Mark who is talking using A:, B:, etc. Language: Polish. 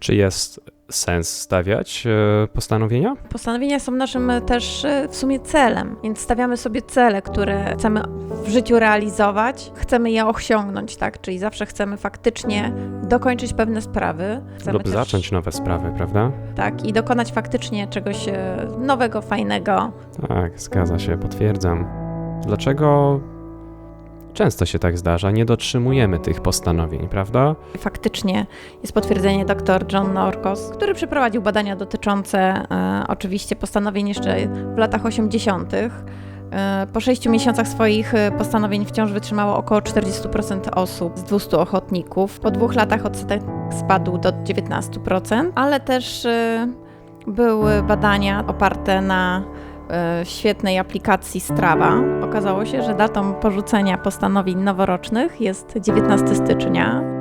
A: Czy jest sens stawiać e, postanowienia?
B: Postanowienia są naszym e, też e, w sumie celem, więc stawiamy sobie cele, które chcemy w życiu realizować, chcemy je osiągnąć, tak? Czyli zawsze chcemy faktycznie dokończyć pewne sprawy. Chcemy
A: Lub
B: też-
A: zacząć nowe sprawy, prawda?
B: Tak, i dokonać faktycznie czegoś nowego, fajnego.
A: Tak, zgadza się, potwierdzam. Dlaczego często się tak zdarza? Nie dotrzymujemy tych postanowień, prawda?
B: Faktycznie jest potwierdzenie dr John Norcos, który przeprowadził badania dotyczące e, oczywiście postanowień jeszcze w latach 80. E, po sześciu miesiącach swoich e, postanowień wciąż wytrzymało około 40% osób z 200 ochotników. Po dwóch latach odsetek spadł do 19%, ale też e, były badania oparte na e, świetnej aplikacji Strava. Okazało się, że datą porzucenia postanowień noworocznych jest 19 stycznia